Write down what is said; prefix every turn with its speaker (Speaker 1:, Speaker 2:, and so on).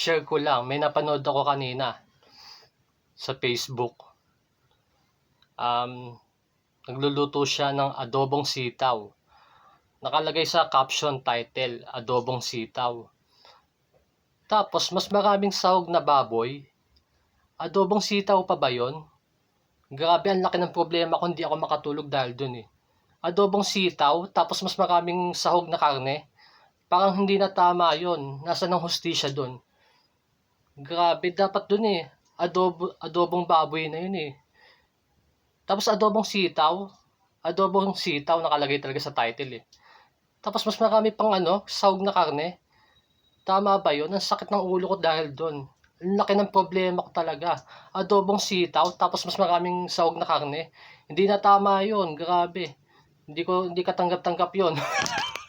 Speaker 1: share ko lang. May napanood ako kanina sa Facebook. Um, nagluluto siya ng adobong sitaw. Nakalagay sa caption title, adobong sitaw. Tapos, mas maraming sahog na baboy. Adobong sitaw pa ba yon? Grabe, ang laki ng problema ko, hindi ako makatulog dahil dun eh. Adobong sitaw, tapos mas maraming sahog na karne. Parang hindi na tama yon. Nasa ng hustisya dun. Grabe, dapat dun eh. Adobo, adobong baboy na yun eh. Tapos adobong sitaw. Adobong sitaw nakalagay talaga sa title eh. Tapos mas marami pang ano, sahog na karne. Tama ba yun? Ang sakit ng ulo ko dahil doon. Laki ng problema ko talaga. Adobong sitaw, tapos mas maraming sahog na karne. Hindi na tama yun. Grabe. Hindi ko hindi katanggap-tanggap yun.